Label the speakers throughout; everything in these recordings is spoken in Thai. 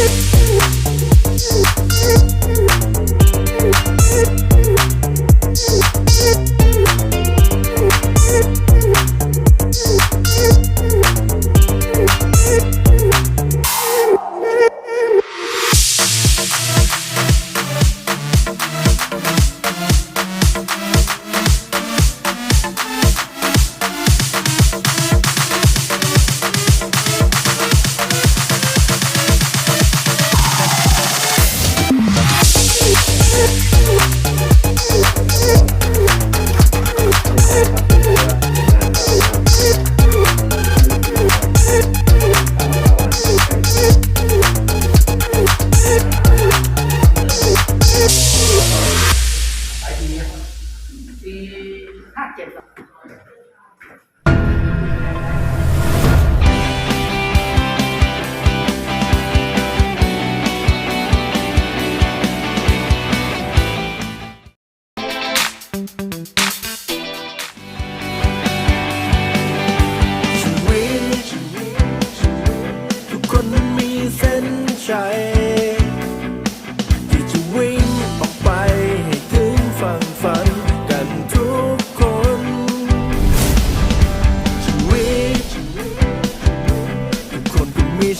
Speaker 1: you 那简直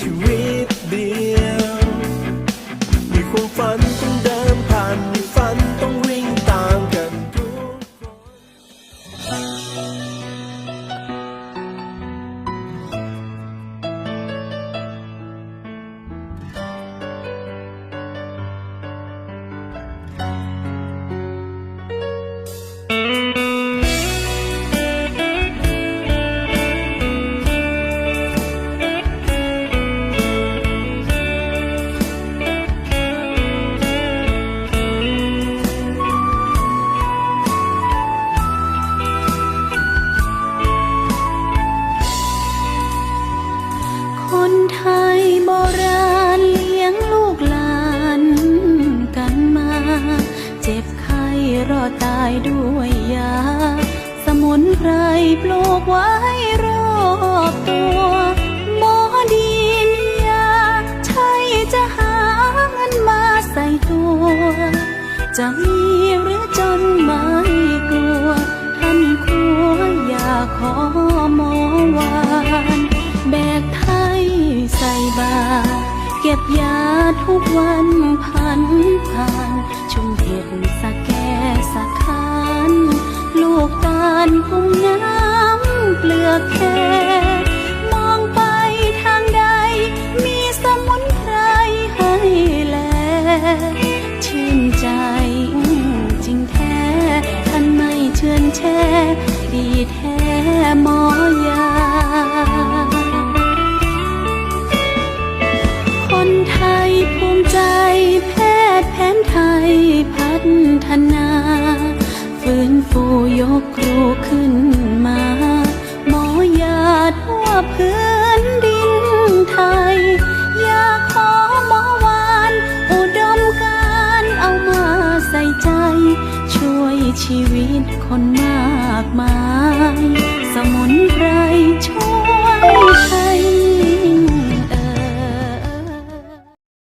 Speaker 1: you rip
Speaker 2: จ็บไข้รอตายด้วยยา สมุนไพรปลูกไว้รอบตัว หมอดีมียาใช่จะหาเงินมาใส่ตัว จะมีหรือจน ทุกวันพันผ่านชุมเห็ดสะแกสะคาน ลูกตาลกุ้งน้ ฟื้นฟูยกครูขึ้นมา หมอยาดว่าพื้นดินไทย อยากขอหมอวาน อุดมการเอามาใส่ใจ ช่วยชีวิตคนมากมาย สมุนไพร